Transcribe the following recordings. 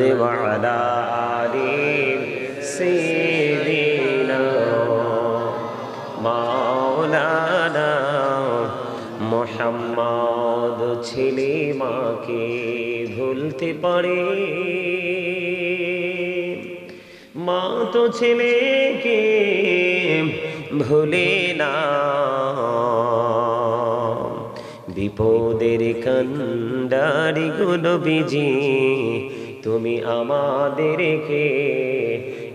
محمد وعلى آل سيدنا মাওলানা মোহাম্মদ ছেলে মাকে ভুলতে পারে মা তো ছেলেকে ভুলে না বিপদের কন্ডারি গুলো বিজি তুমি আমাদেরকে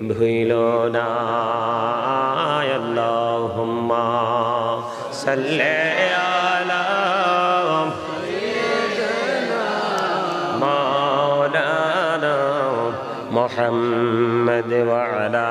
ভুইল না আল্লাহুম্মা সাল্লি আলা মাওলানা মুহাম্মদ ওয়া আলা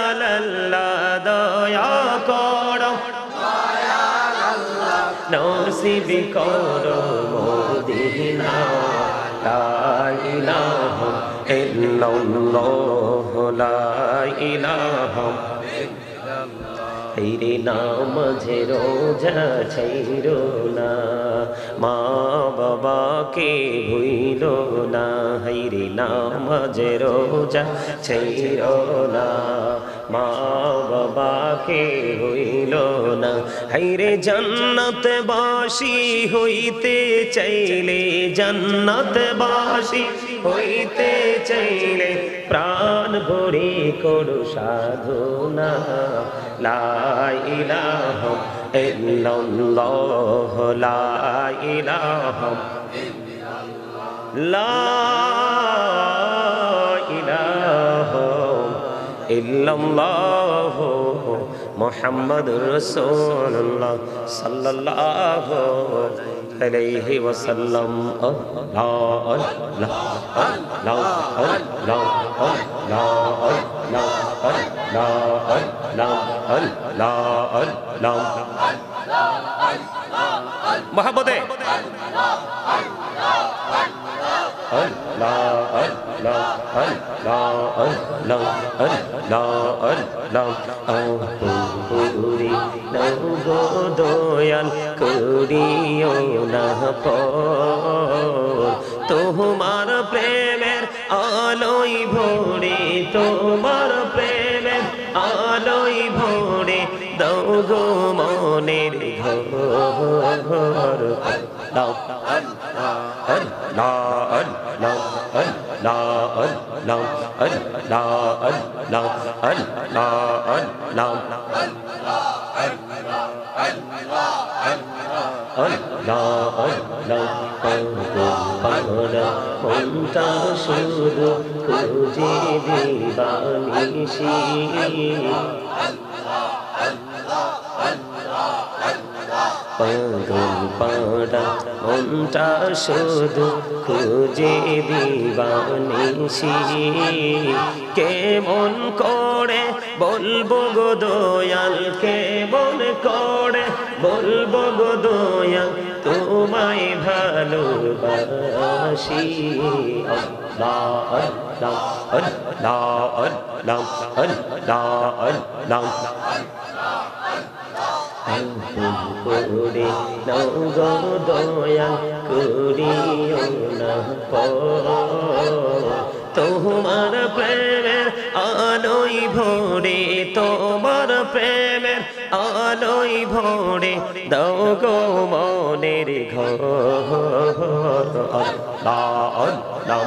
দয়া কর। নসিব কর মদিনা, লা ইলাহা ইল্লাল্লাহ, লা ইলাহা হেরে নাম যে রোজা ছাইর না, মা বাবাকে ভুইল না হেরে নাম যে রোজা ছাইর না। মা বাবাকে হইল না। হাইরে জান্নাত বাসি হইতে চাইলে জান্নাত বাসি হইতে চাইলে প্রাণ ভরে করু সাধনা। লা ইলাহা ইল্লাল্লাহ, লা ইলাহা লা ইল্লাল্লাহ মুহাম্মদ রাসূলুল্লাহ সাল্লাল্লাহু আলাইহি ওয়াসাল্লাম আল্লাহ আল্লাহ আল্লাহ আল্লাহ আল্লাহ আল্লাহ আল্লাহ আল্লাহ আল্লাহ আল্লাহ আল্লাহ আল্লাহ পুরি নৌগো দয়াল করিও না তোমার প্রেমের আলোই ভোরে তোমার প্রেমের আলোই ভোরে দৌগো মনের ঘর লা লা la ấn la ấn la ấn la ấn la ấn la ấn la ấn ấn la ấn la tăng cường bằng la mong ta sư được cử chỉ đi bà ni si মনটা শুধু খুঁজে দিবানিসি কেমন করে বলব গো দয়াল, কেমন করে বলব গো দয়াল, তোমায় ভালোবাসি। আল্লাহ আল্লাহ আল্লাহ আল্লাহ আল্লাহ। করে নগো দয়া করিও না তোমার প্রেমের আলোই ভরে, তোমার প্রেমের আলোই ভরে দাও গো মনের ঘর। আল্লাহ আল্লাহ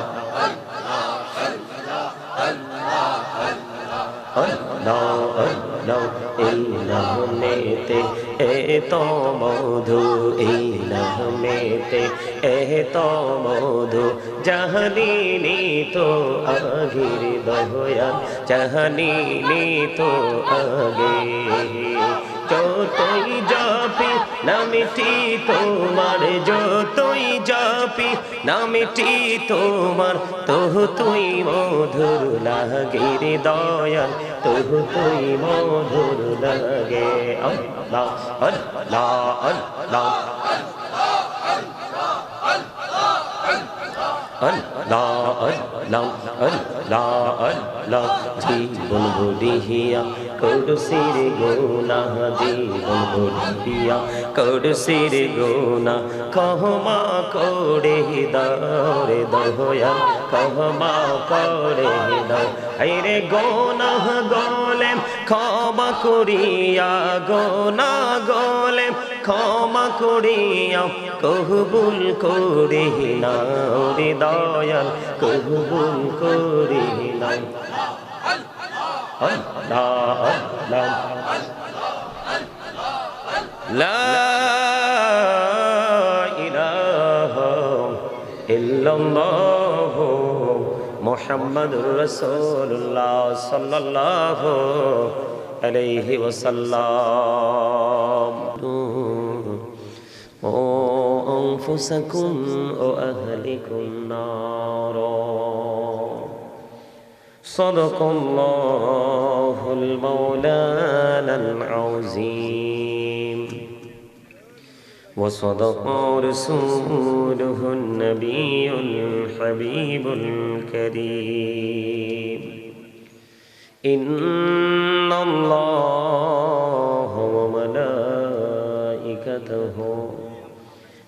আল্লাহ আল্লাহ এই নামেতে এ তো মধু এই নামেতে এ তো মধু জাহানিনি তো আগির দয়াল জাহানিনি তো আগে। যতই জাপি নামিটি তোমার যতই জাপি নামিটি তোমার। তোহ তুই মধুর লাগে রে দয়াল, তোহ তুই মধুর লাগে। আল্লাহ আল্লাহ আল্লাহ। আল্লাহ আল্লাহ আল্লাহ। আল্লাহ জীবন বুড়িয়া করসির গোনা জীবন বুড়িয়া করসির গোনা কহমা করে দরে দয়া কহমা করে দাও আরে গোনা গোলে ক্ষমা করিয়া গোনা গোলে ক্ষমা করিয়া কহবুল করে না রে দয়াল কহবুল করে না আল্লাহ আল্লাহ লা ইল্লাল্লাহ আলাইহি ওয়াসাল্লাম। وأنفسكم وأهلكم نارا. صدق الله المولانا العظيم. وصدق رسوله النبي الحبيب الكريم. إن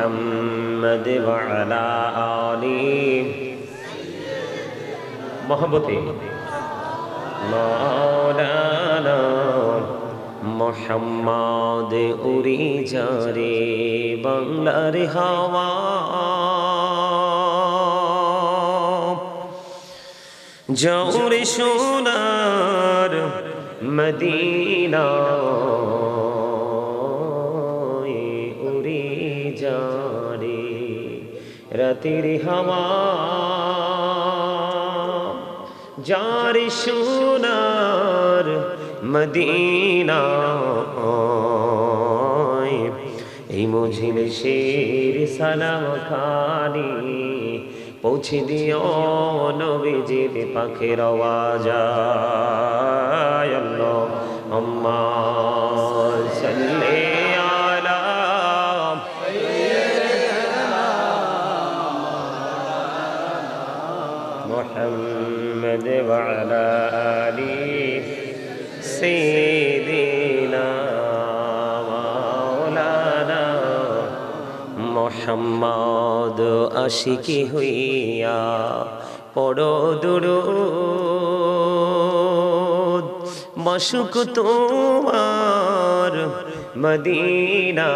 মোহাম্মদ মহবতে মৌলানা মোহাম্মদ উড়ি যারে বাংলার হাওয়া। জৌরে সোনার মদিনা। রাতের হাওয়া যারে সোনার মদিনা এই মঝিল শের সালাম খানি পৌঁছে দিও নবীজির পাখের আওয়াজ। আম্মা وعلى آله سيدنا مولانا মোহাম্মদ আশিকি হইয়া পড়ো দুরুদ মশুক তোমার মদিনা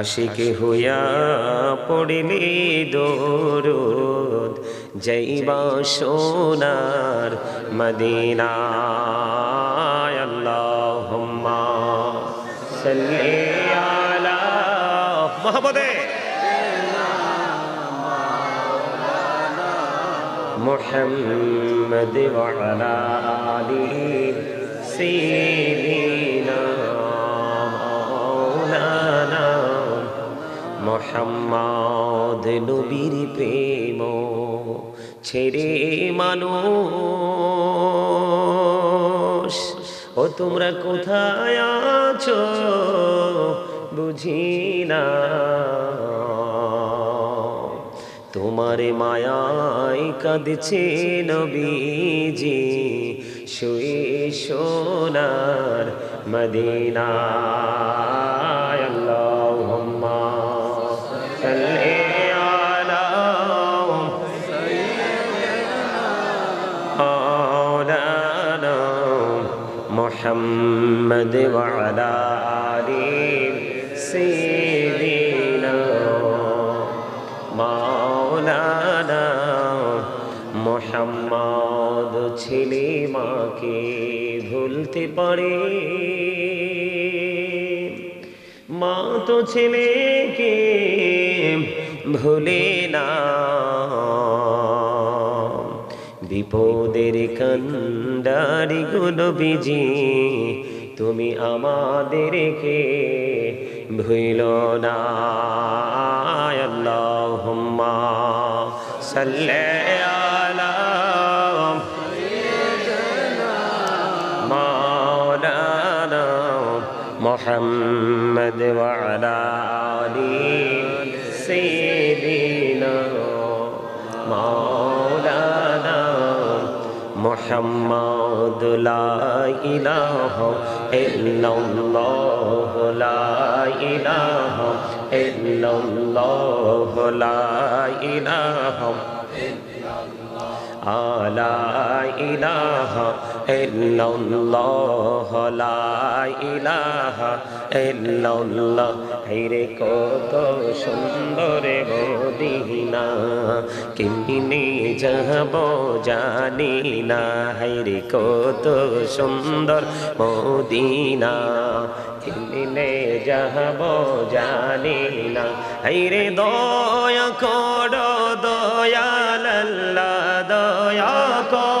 আশিকে হইয়া পড়িলি দরুদ যাইবা সোনার মদিনা আল্লাহুম্মা সাল্লি আলা মুহাম্মাদে محمد وعلى آله سيدنا মোহাম্মদ নবীর প্রেম ছেড়ে মানুষ। ও তোমরা কোথায় আছো? বুঝি না। তোমার মায়ায় কাঁদছে নবীজি, শুয়ে সোনার মদিনায় محمد وعلى آل سيدنا مولانا মোহাম্মদ ছেলে মাকে ভুলতে পারে মা তো ছেলেকে ভুলে না বিপদের কন্ডারি গুলো বিজি তুমি আমাদেরকে ভুইল না আল্লাহুম্মা সাল্লি আলা مولانا محمد وعلى آل سيدنا মোহাম্মদ লা ইলাহা ইল্লাল্লাহ লা ইলাহা ইল্লাল্লাহ লা ইলাহা ইল্লাল্লাহ আলা ইলাহা ইল্লাল্লাহ, লা ইলাহা ইল্লাল্লাহ। রে কত সুন্দর মদিনা কেমনে যাব জানি না। রে কত সুন্দর মদিনা কেমনে যাব জানি না। রে দয়া কর, দয়াল দয়া কর।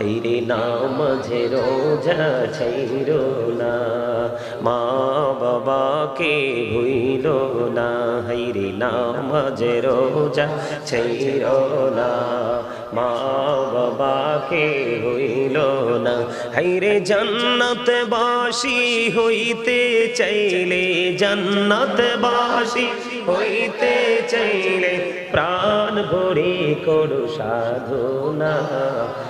হেরে নামাজে রোজা ছাইর না, মা বাবাকে ভুইল না হেরে নামাজে রোজা ছাইর না, মা বাবাকে হইল না, হাইরে জান্নাত বাসি হইতে চাইলে জান্নাত বাসি হইতে চাইলে প্রাণ ভরে করু সাধনা।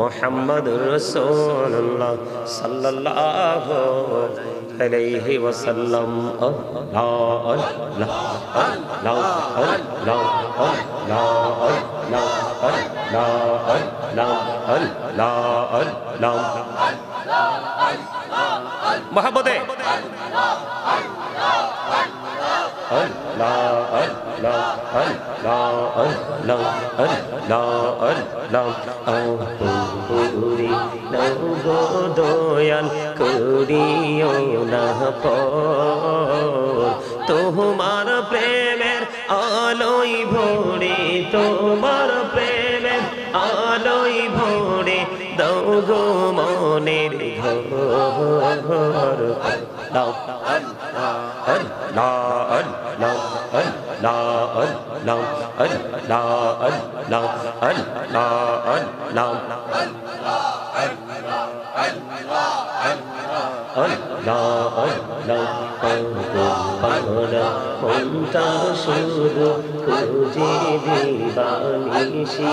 মোহাম্মদ রসুল্লাহ সাল্লাহ আলাইহি ওয়াসাল্লাম। মহাবদে আল্লাহ আল্লাহ আল্লাহ পুরি নৌগো দয়াল করিও না তোমার প্রেমের আলোই ভোরে, তোমার প্রেমের আলোই ভোরে দৌগো মনের ঘর। লা কোনটা শুধু খুঁজে দিবানিসি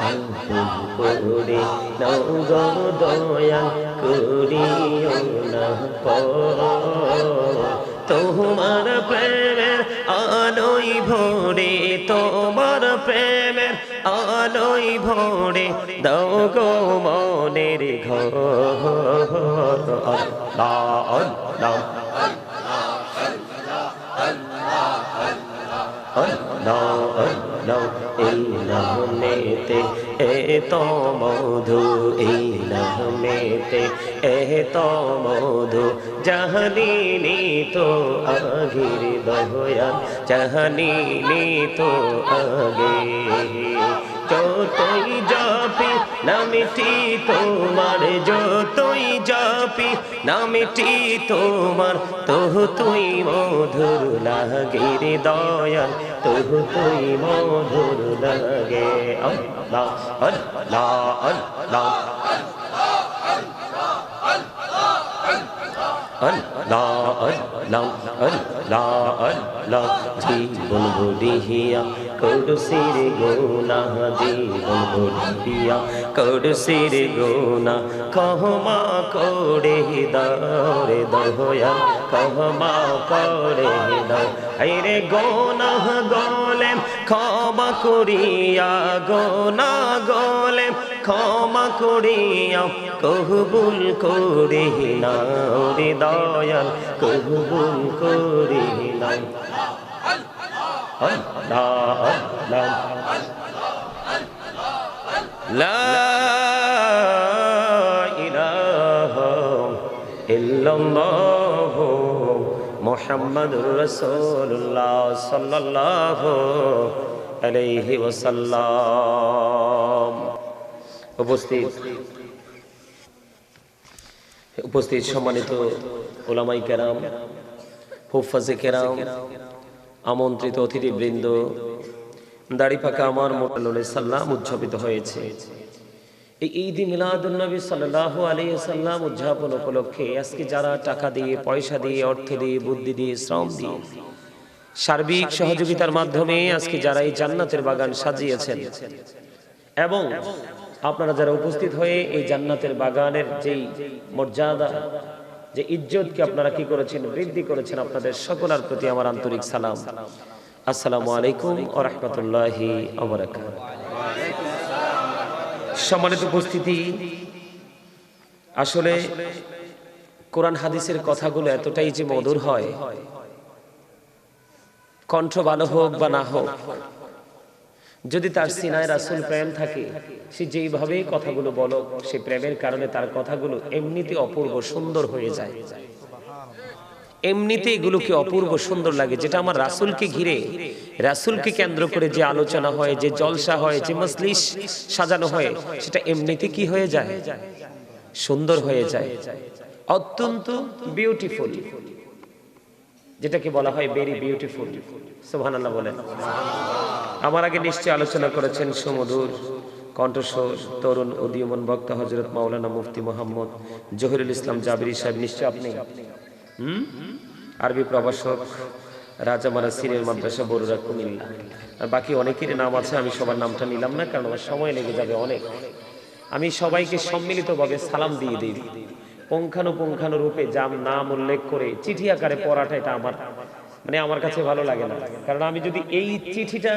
আল্লাহ করে নাও গো দয়া করিও না তোমার প্রেমের আলোই ভরে তোমার প্রেমের আলোই ভরে দাও গো মনের ঘর নামেতে এত মধু, এই নামেতে এত মধু। জাহানিনি তো আগির দহয়া জাহানিনি তো আগে। যতই জাপি নামিটি তোমার যতই জাপি নামিটি তোমার তোহ তুই মধুর লাগে রে দয়াল তোহ তুই মধুর লাগে আল্লাহ আল্লাহ আল্লাহ আল্লাহ আল্লাহ আল্লাহ আল্লাহ জীবন বুড়িয়া করসির গোনা জীবন বুড়িয়া করসির গোনা কহমা করে দরে দহয়া কহমা করে দাও রে গোনা গোলে ক্ষমা করিয়া গোনা গোলে ক্ষমা করিয়া কহবুল করে না রে দয়াল কহবুল করে না আল্লাহ আল্লাহ লা ইলাহা আলাইহি ওয়াসাল্লাম। উপস্থিত। উপস্থিত সম্মানিত ওলামাই কেরাম, হুফাজে কেরাম, আমন্ত্রিত অতিথিবৃন্দ, দাড়ি পাকা আমার মোটাল্লে সাল্লাম উদযাপিত হয়েছে। এই ঈদ মিলাদুলনবী সাল্লাহ আলী সাল্লাম উদযাপন উপলক্ষে আজকে যারা টাকা দিয়ে, পয়সা দিয়ে, অর্থ দিয়ে, বুদ্ধি দিয়ে, শ্রম দিয়ে সার্বিক সহযোগিতার মাধ্যমে আজকে যারা এই জান্নাতের বাগান সাজিয়েছেন এবং আপনারা যারা উপস্থিত হয়ে এই জান্নাতের বাগানের যেই মর্যাদা, যে ইজ্জতকে আপনারা কি করেছেন, বৃদ্ধি করেছেন, আপনাদের সকলের প্রতি আমার আন্তরিক সালাম। আসসালামু আলাইকুম ও সম্মানিত উপস্থিতি, আসলে কোরআন হাদিসের কথাগুলো এতটাই যে মধুর হয়, কণ্ঠ ভালো হোক বা না হোক যদি তার সিনায় রাসুল প্রেম থাকে সে যেইভাবে কথাগুলো বলো সে প্রেমের কারণে তার কথাগুলো এমনিতে অপূর্ব সুন্দর হয়ে যায়। এমনিতে এগুলোকে অপূর্ব সুন্দর লাগে যেটা আমার রাসুলকে ঘিরে রাসুলকে কেন্দ্র করে যে আলোচনা হয় যে জলসা হয় যে মসলিস সাজানো হয় সেটা এমনিতে কি হয়ে যায়? সুন্দর হয়ে যায়। অত্যন্ত বিউটিফুল যেটাকে বলা হয় ভেরি বিউটিফুল সোহান আল্লাহ বলেন আমার আগে নিশ্চয় আলোচনা করেছেন সুমধুর কণ্ঠস্বর তরুণ উদীয়মান বক্তা হজরত মাওলানা মুফতি মোহাম্মদ জহিরুল ইসলাম জাবিরি সাহেব, নিশ্চয় আপনি? হুম? আরবি প্রভাষক, রাজামারা সিনিয়র মাদ্রাসা বড়ুরা কুমিল্লা। আর বাকি অনেকেরই নাম আছে, আমি সবার নামটা নিলাম না, কারণ আমার সময় লেগে যাবে অনেক। আমি সবাইকে সম্মিলিতভাবে সালাম দিয়ে দিই। পুঙ্খানুপুঙ্খানু রূপে নাম উল্লেখ করে চিঠি আকারে পড়াটা এটা আমার মানে আমার কাছে ভালো লাগে না। কারণ আমি যদি এই চিঠিটা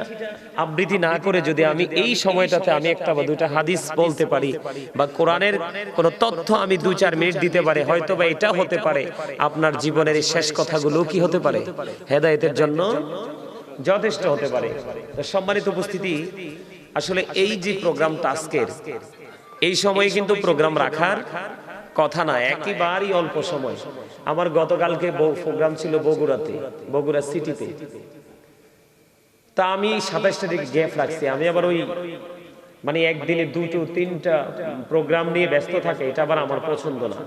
আবৃত্তি না করে যদি আমি এই সময়টাতে আমি একটা বা দুটা হাদিস বলতে পারি বা কোরআনের কোন তথ্য আমি দু চার মিনিট দিতে পারি হয়তো বা এটা হতে পারে। আপনার জীবনের এই শেষ কথাগুলো কি হতে পারে? হেদায়েতের জন্য যথেষ্ট হতে পারে। সম্মানিত উপস্থিতি, আসলে এই যে প্রোগ্রামটা আজকের, এই সময়ে কিন্তু প্রোগ্রাম রাখার কথা না একেবারেই অল্প সময়। আমার গতকালকে প্রোগ্রাম ছিল বগুড়াতে বগুড়া সিটিতে। তা আমি সাতাশটা দিকে গ্যাপ রাখছি। আমি আবার ওই মানে একদিনে দুটো তিনটা প্রোগ্রাম নিয়ে ব্যস্ত থাকে এটা আবার আমার পছন্দ না।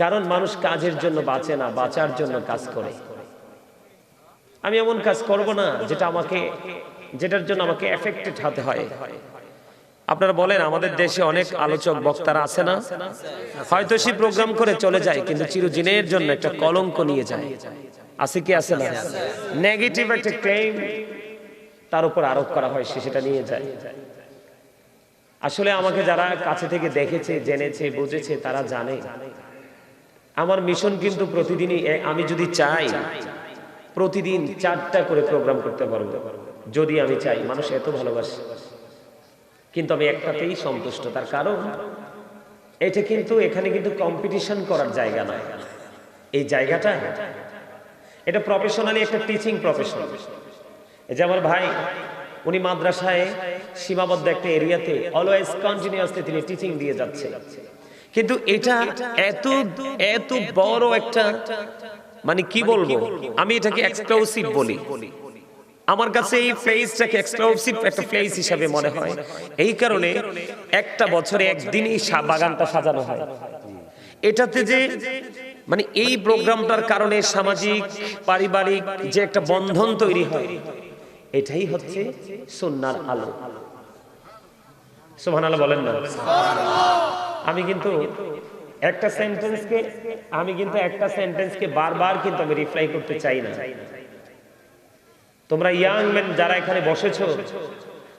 কারণ মানুষ কাজের জন্য বাঁচে না বাঁচার জন্য কাজ করে। আমি এমন কাজ করব না যেটা আমাকে যেটার জন্য আমাকে এফেক্টেড হতে হয়। আপনারা বলেন, আমাদের দেশে অনেক আলোচক, বক্তারা আছে না? হয়তো সে প্রোগ্রাম করে চলে যায়, কিন্তু চিরদিনের জন্য একটা কলঙ্ক নিয়ে যায়। আছে কি, আছে না? নেগেটিভ একটা ক্লেম তার উপর আরোপ করা হয়, সে সেটা নিয়ে যায়। আসলে আমাকে যারা কাছে থেকে দেখেছে, জেনেছে, বুঝেছে, তারা জানে। আমার মিশন কিন্তু প্রতিদিনই আমি যদি চাই, প্রতিদিন চারটা করে প্রোগ্রাম করতে পারব। যদি আমি চাই, মানুষ এত ভালোবাসে। কিন্তু আমি একটাতেই সন্তুষ্ট, তার কারণ এটা কিন্তু এখানে কিন্তু কম্পিটিশন করার জায়গা নয়। এই জায়গাটা, এটা প্রফেশনালি একটা টিচিং প্রফেশন এই যে আমার ভাই, উনি মাদ্রাসায় সীমাবদ্ধ একটা এরিয়াতে অলওয়েজ কন্টিনিউয়াসলি তিনি টিচিং দিয়ে যাচ্ছে। কিন্তু এটা এত এত বড় একটা মানে কি বলব? আমি এটাকে এক্সক্লুসিভ বলি। আমার কাছে এই প্লেসটাকে এক্সক্লুসিভ একটা প্লেস হিসাবে মনে হয়। এই কারণে একটা বছরে একদিনই সা- বাগানটা সাজানো হয়। এটাতে যে মানে এই প্রোগ্রামটার কারণে সামাজিক পারিবারিক যে একটা বন্ধন তৈরি হয়। এটাই হচ্ছে সন্ন্যার আলো। সোহান আলো বলেন না। আমি কিন্তু একটা সেন্টেন্সকে আমি কিন্তু একটা সেন্টেন্সকে বারবার কিন্তু আমি রিপ্লাই করতে চাই না। তোমরা ইয়াং ম্যান যারা এখানে বসেছো,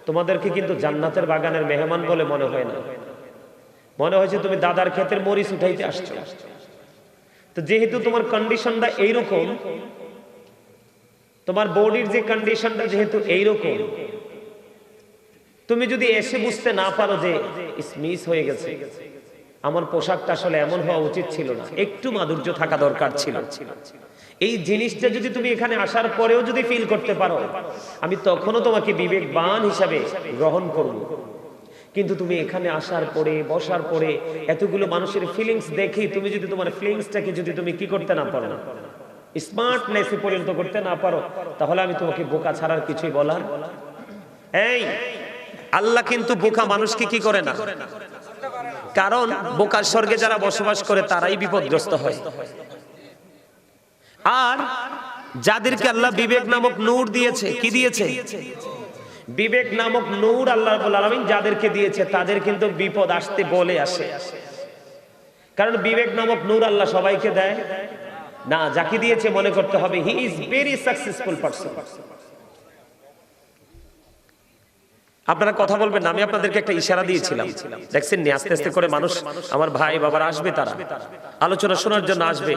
তোমাদেরকে কিন্তু জান্নাতের বাগানের মেহমান বলে মনে হয় না। মনে হয়েছে তুমি দাদার ক্ষেতের মরিচ উঠাইতে আসছো। তো যেহেতু তোমার কন্ডিশনটা এইরকম, তোমার বডির যে কন্ডিশনটা যেহেতু এইরকম, তুমি যদি এসে বুঝতে না পারো যে মিস হয়ে গেছে, আমার পোশাকটা আসলে এমন হওয়া উচিত ছিল না। একটু মাধুর্য থাকা দরকার ছিল। এই জিনিসটা যদি তুমি এখানে আসার পরেও যদি ফিল করতে পারো, আমি তখনও তোমাকে বিবেকবান হিসাবে গ্রহণ করব। কিন্তু তুমি এখানে আসার পরে, বসার পরে এতগুলো মানুষের ফিলিংস দেখে তুমি যদি তোমার ফিলিংসটাকে যদি তুমি কি করতে না পারো না স্মার্টনেসে পরিণত করতে না পারো, তাহলে আমি তোমাকে বোকা ছাড়ার কিছুই বলার এই, আল্লাহ কিন্তু বোকা মানুষকে কি করে না? কারণ বোকার স্বর্গে যারা বসবাস করে, তারাই বিপদগ্রস্ত হয়। আর যাদেরকে আল্লাহ বিবেক নামক নূর দিয়েছে কি দিয়েছে? বিবেক নামক নূর আল্লাহ যাদেরকে দিয়েছে তাদের কিন্তু বিপদ আসতে বলে আসে। কারণ বিবেক নামক নূর আল্লাহ সবাইকে দেয়। না যাকে দিয়েছে মনে করতে হবে he is very successful person আপনারা কথা বলবেন না, আমি আপনাদেরকে একটা ইশারা দিয়েছিলাম। দেখছেন নি আস্তে আস্তে করে মানুষ আমার ভাই বাবার আসবে তারা। আলোচনা শোনার জন্য আসবে।